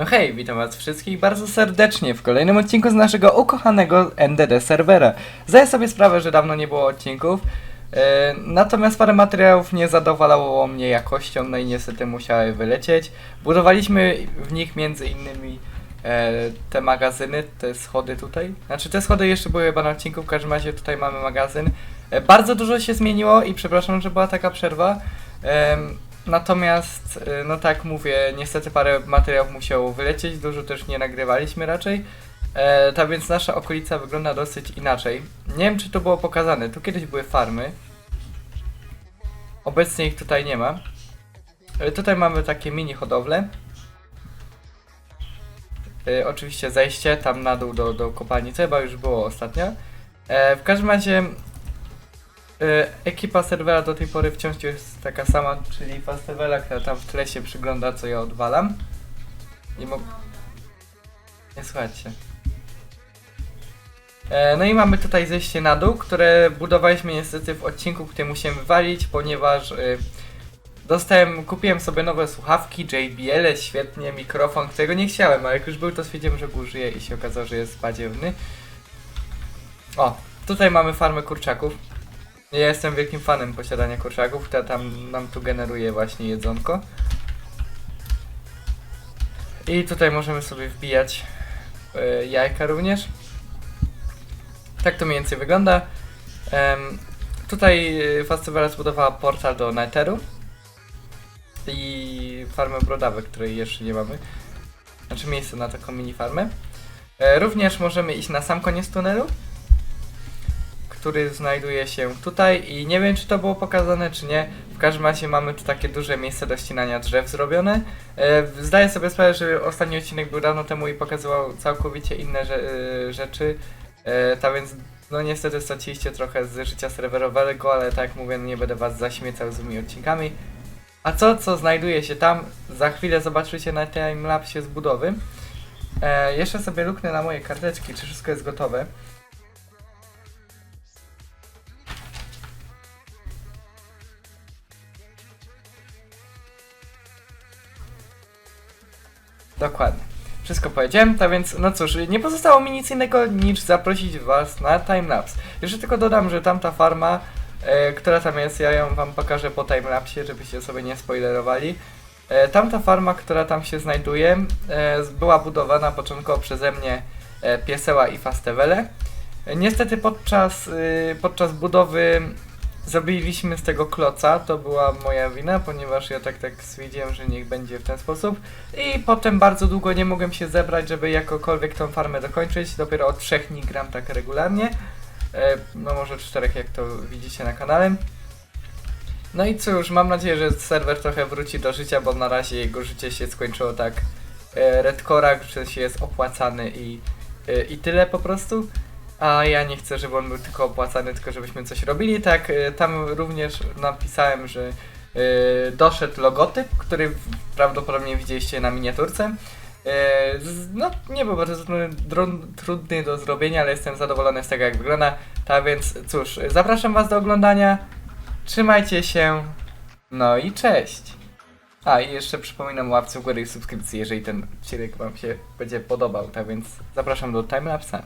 No hej, witam was wszystkich bardzo serdecznie w kolejnym odcinku z naszego ukochanego NDD serwera. Zdaję sobie sprawę, że dawno nie było odcinków, e, natomiast parę materiałów nie zadowalało mnie jakością, no i niestety musiały wylecieć. Budowaliśmy w nich między innymi e, te magazyny, te schody tutaj. Znaczy te schody jeszcze były chyba na odcinku, w każdym razie tutaj mamy magazyn. E, bardzo dużo się zmieniło i przepraszam, że była taka przerwa. Natomiast, y, no tak mówię, niestety parę materiałów musiało wylecieć, dużo też nie nagrywaliśmy raczej. E, tak więc nasza okolica wygląda dosyć inaczej. Nie wiem, czy to było pokazane. Tu kiedyś były farmy. Obecnie ich tutaj nie ma. E, tutaj mamy takie mini hodowle. E, oczywiście zejście tam na dół do, do kopalni, co chyba już było ostatnio. E, w każdym razie Ekipa serwera do tej pory wciąż jest taka sama, czyli Fastewela, która tam w tle się przygląda, co ja odwalam. Nie mo... Nie słuchajcie. E, No i mamy tutaj zejście na dół, które budowaliśmy niestety w odcinku, który musiałem wywalić, ponieważ y, dostałem, kupiłem sobie nowe słuchawki, JBL, świetnie, mikrofon, którego nie chciałem, ale jak już był, to stwierdziłem, że go użyję i się okazało, że jest badziewny. O, tutaj mamy farmę kurczaków. Ja jestem wielkim fanem posiadania kurczaków, która tam nam tu generuje właśnie jedzonko. I tutaj możemy sobie wbijać e, jajka również. Tak to mniej więcej wygląda. Em, tutaj e, Fastewela zbudowała portal do Netheru i farmę brodawek, której jeszcze nie mamy. Znaczy miejsce na taką mini farmę. E, również możemy iść na sam koniec tunelu który znajduje się tutaj i nie wiem czy to było pokazane czy nie. W każdym razie mamy tu takie duże miejsce do ścinania drzew zrobione. E, zdaję sobie sprawę, że ostatni odcinek był dawno temu i pokazywał całkowicie inne e, rzeczy. E, tak więc no niestety straciliście trochę z życia serwerowego, ale tak jak mówię, no nie będę was zaśmiecał z tymi odcinkami. A co, co znajduje się tam, za chwilę zobaczycie na timelapsie z budowy. E, jeszcze sobie luknę na moje karteczki, czy wszystko jest gotowe. Dokładnie. Wszystko powiedziałem, tak więc, no cóż, nie pozostało mi nic innego niż zaprosić Was na timelapse. Jeszcze tylko dodam, że tamta farma, e, która tam jest, ja ją Wam pokażę po timelapsie, żebyście sobie nie spoilerowali. E, tamta farma, która tam się znajduje, e, była budowana początkowo przeze mnie e, Pieseła i Fastewele. E, niestety podczas, y, podczas budowy Zrobiliśmy z tego kloca, to była moja wina, ponieważ ja tak tak stwierdziłem, że niech będzie w ten sposób. I potem bardzo długo nie mogłem się zebrać, żeby jakokolwiek tą farmę dokończyć. Dopiero od trzech dni gram tak regularnie. E, no może czterech, jak to widzicie na kanale. No i cóż, mam nadzieję, że serwer trochę wróci do życia, bo na razie jego życie się skończyło tak e, redkorach, że się jest opłacany i, e, i tyle po prostu. A ja nie chcę, żeby on był tylko opłacany, tylko żebyśmy coś robili. Tak, y, tam również napisałem, że y, doszedł logotyp, który prawdopodobnie widzieliście na miniaturce. Y, no, nie był bardzo trudny, trudny do zrobienia, ale jestem zadowolony z tego, jak wygląda. Tak więc, cóż, zapraszam Was do oglądania. Trzymajcie się. No i cześć. A i jeszcze przypominam o łapce w górę i subskrypcji, jeżeli ten odcinek Wam się będzie podobał. Tak więc zapraszam do timelapsa.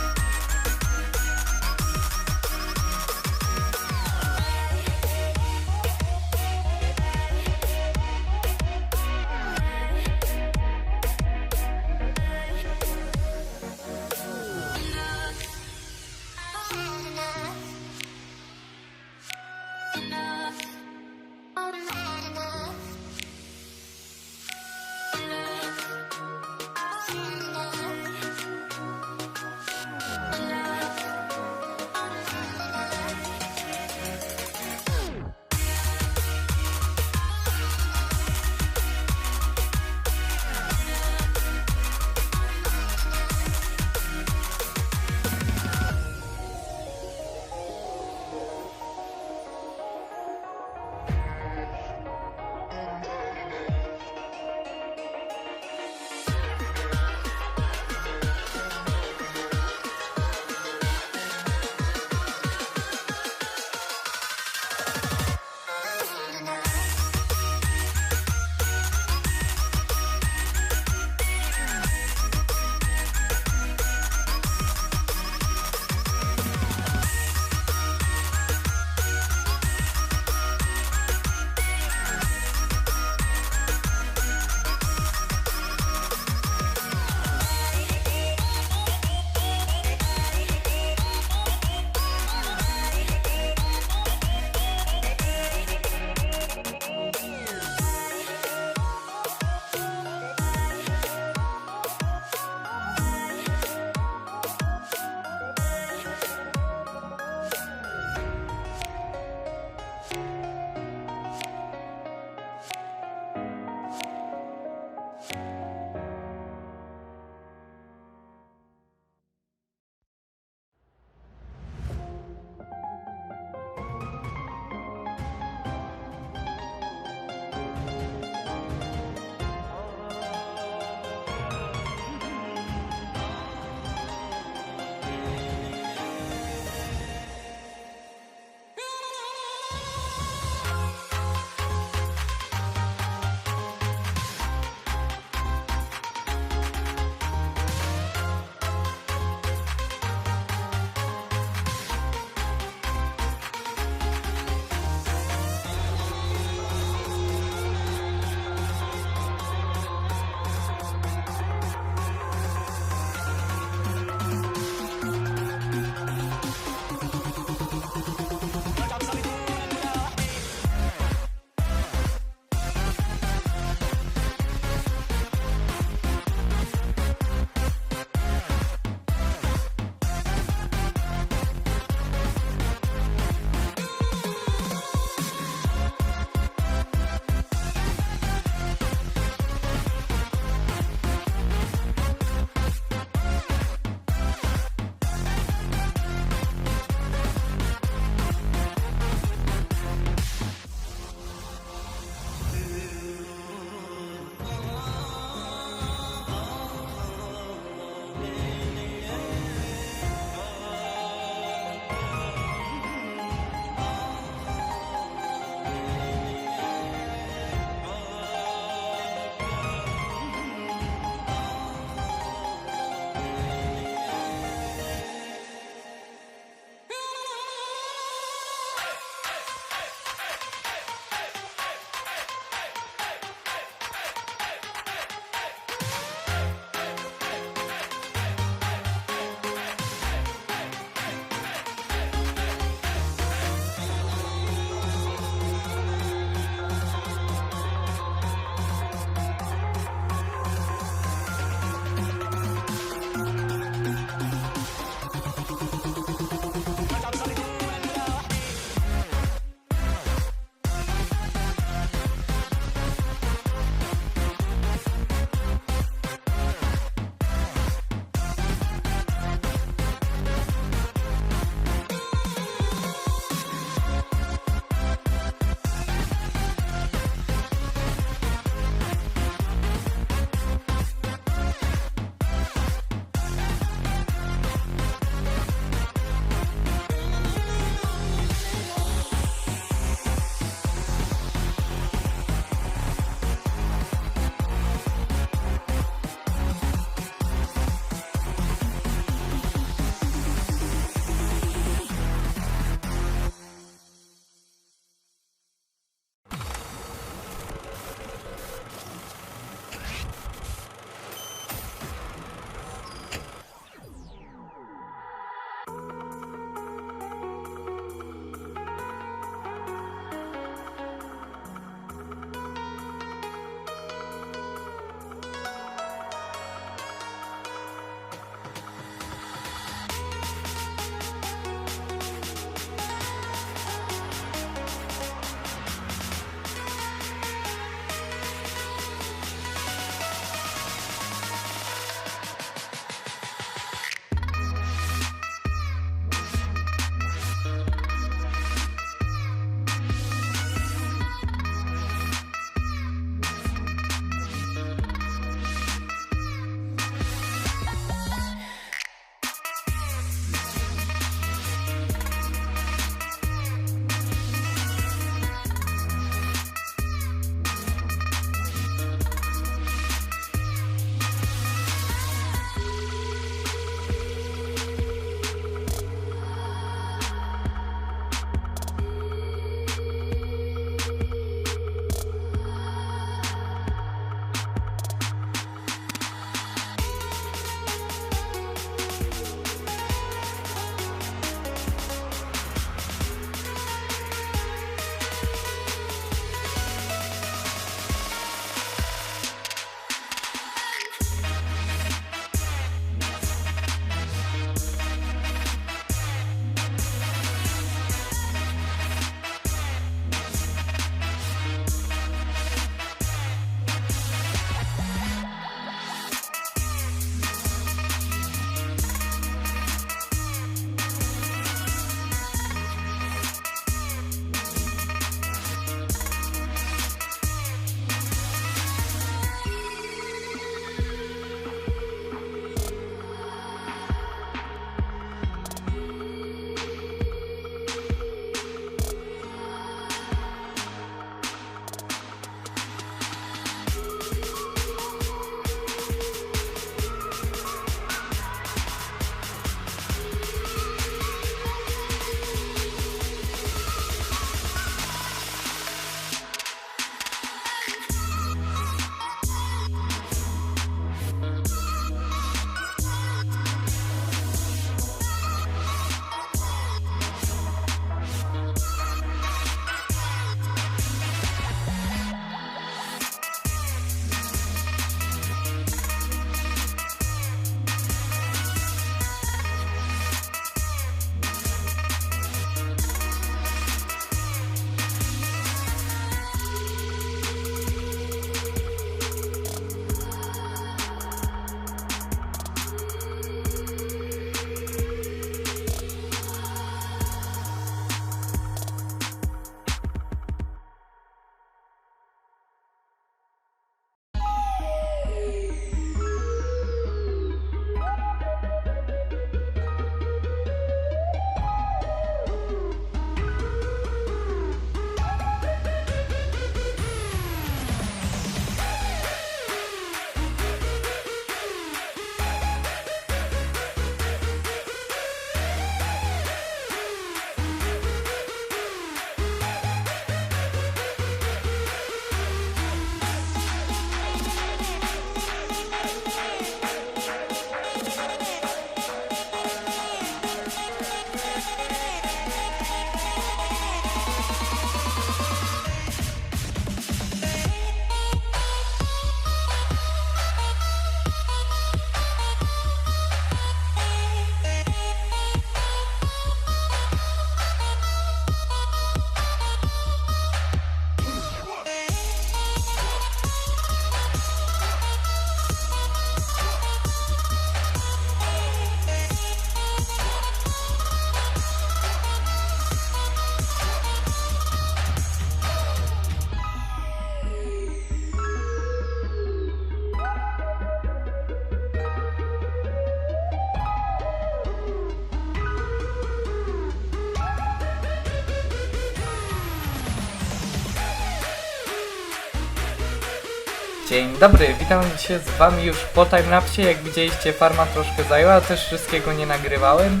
Dzień dobry, witam się z wami już po timelapsie. Jak widzieliście, farma troszkę zajęła, też wszystkiego nie nagrywałem.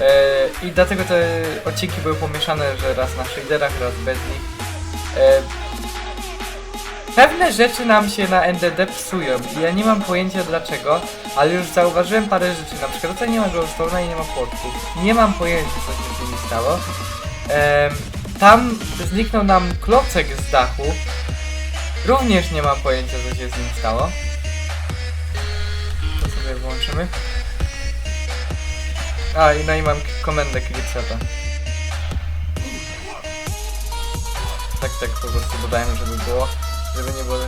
E, I dlatego te odcinki były pomieszane, że raz na shaderach, raz bez nich. E, pewne rzeczy nam się na NDD psują i ja nie mam pojęcia dlaczego, ale już zauważyłem parę rzeczy. Na przykład tutaj nie ma glowstone'a i nie ma płotków. Nie mam pojęcia co się z nimi stało. Em, tam zniknął nam klocek z dachu. Również nie mam pojęcia co się z nim stało. To sobie włączymy. A, no i mam komendę clipseta. Tak, tak po prostu dodałem, żeby było, żeby nie było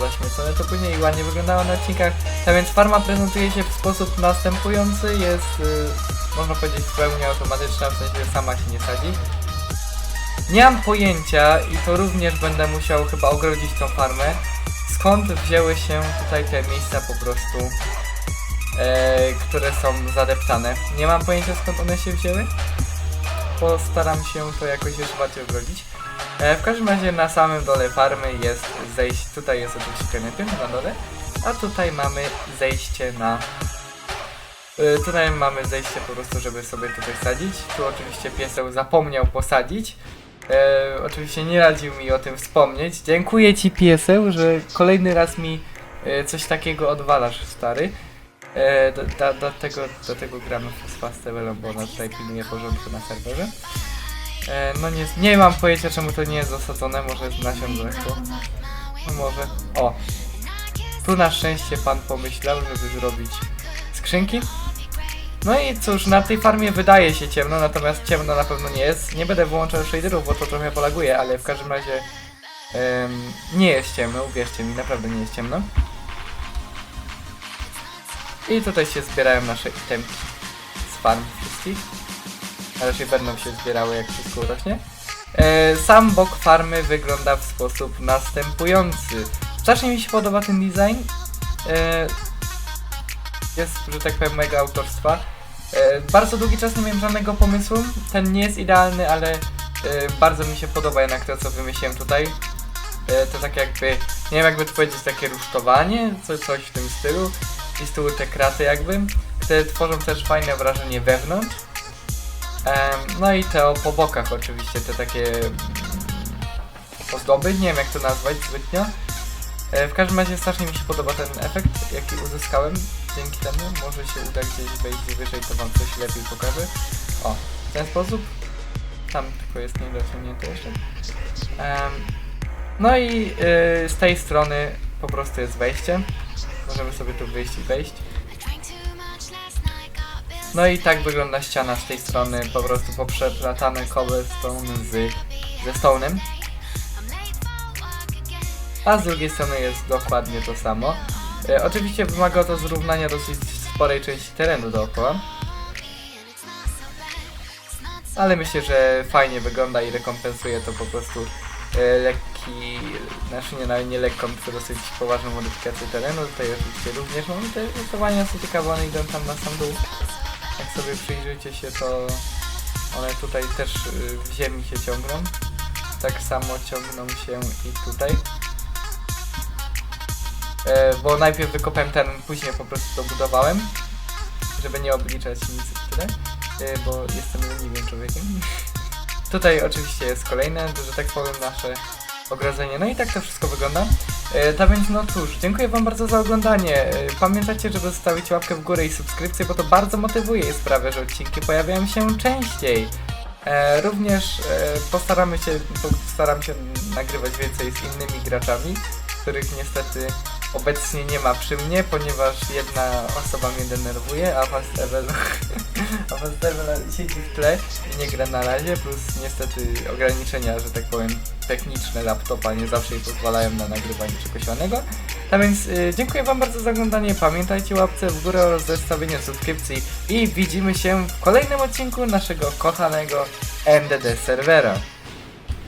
zaśmiecone, to później ładnie wyglądało na odcinkach. Tak więc farma prezentuje się w sposób następujący, jest, y, można powiedzieć, w pełni automatyczna, w sensie sama się nie sadzi. Nie mam pojęcia i to również będę musiał chyba ogrodzić tą farmę. Skąd wzięły się tutaj te miejsca po prostu, e, które są zadeptane. Nie mam pojęcia skąd one się wzięły. Postaram się to jakoś jeszcze bardziej ogrodzić. E, w każdym razie na samym dole farmy jest zejście, tutaj jest oczywiście Kenepin na dole, a tutaj mamy zejście na Y, Tutaj mamy zejście po prostu, żeby sobie tutaj sadzić. Tu oczywiście pieseł zapomniał posadzić. E, oczywiście nie radził mi o tym wspomnieć. Dziękuję ci pieseł, że kolejny raz mi e, coś takiego odwalasz, stary. E, do, do, do, tego, do tego gramy z Fastevelem, bo ona tutaj pilnuje porządku na serwerze. E, no nie, nie mam pojęcia czemu to nie jest zasadzone, może z nasion zeszło. No może. O! Tu na szczęście pan pomyślał, żeby zrobić skrzynki. No i cóż, na tej farmie wydaje się ciemno, natomiast ciemno na pewno nie jest. Nie będę wyłączał shaderów, bo to trochę polaguje, ale w każdym razie em, nie jest ciemno, uwierzcie mi, naprawdę nie jest ciemno. I tutaj się zbierają nasze itemki z farm wszystkich. A raczej będą się zbierały jak wszystko urośnie. E, sam bok farmy wygląda w sposób następujący. Strasznie mi się podoba ten design. E, jest, że tak powiem, mega autorstwa. E, bardzo długi czas nie miałem żadnego pomysłu. Ten nie jest idealny, ale e, bardzo mi się podoba jednak to, co wymyśliłem tutaj. E, to tak jakby, nie wiem jakby to powiedzieć, takie rusztowanie, co, coś w tym stylu. I z tyłu te kraty jakby, które tworzą też fajne wrażenie wewnątrz. No i te po bokach oczywiście, te takie mm, ozdoby, nie wiem jak to nazwać zbytnio. E, W każdym razie strasznie mi się podoba ten efekt, jaki uzyskałem dzięki temu. Może się uda gdzieś wejść wyżej, to wam coś lepiej pokażę. O, w ten sposób. Tam tylko jest niedociągnięte jeszcze. No i y, z tej strony po prostu jest wejście. Możemy sobie tu wyjść i wejść. No i tak wygląda ściana z tej strony, po prostu poprzeplatane cobblestone z, ze stone'em. A z drugiej strony jest dokładnie to samo. E, oczywiście wymaga to zrównania dosyć sporej części terenu dookoła. Ale myślę, że fajnie wygląda i rekompensuje to po prostu e, lekki, znaczy nie, nie lekką, tylko dosyć poważną modyfikację terenu. Tutaj oczywiście również mamy te rysowania są ciekawe, one idą tam na sam dół. Jak sobie przyjrzycie się, to one tutaj też y, w ziemi się ciągną. Tak samo ciągną się i tutaj. E, bo najpierw wykopałem ten, później po prostu dobudowałem, żeby nie obliczać nic tyle, e, bo jestem leniwym człowiekiem. Tutaj oczywiście jest kolejne, że tak powiem, nasze ogrodzenie. No i tak to wszystko wygląda. Tak więc no cóż, dziękuję wam bardzo za oglądanie. Pamiętajcie, żeby zostawić łapkę w górę i subskrypcję, bo to bardzo motywuje i sprawia, że odcinki pojawiają się częściej. Również postaramy się, postaram się nagrywać więcej z innymi graczami, których niestety obecnie nie ma przy mnie, ponieważ jedna osoba mnie denerwuje, a Fast Evel, a Fast Evel siedzi w tle i nie gra na razie, plus niestety ograniczenia, że tak powiem, techniczne laptopa nie zawsze jej pozwalają na nagrywanie czegoś łanego. Tak więc y, dziękuję wam bardzo za oglądanie, pamiętajcie łapce w górę oraz zestawienie subskrypcji i widzimy się w kolejnym odcinku naszego kochanego MDD serwera.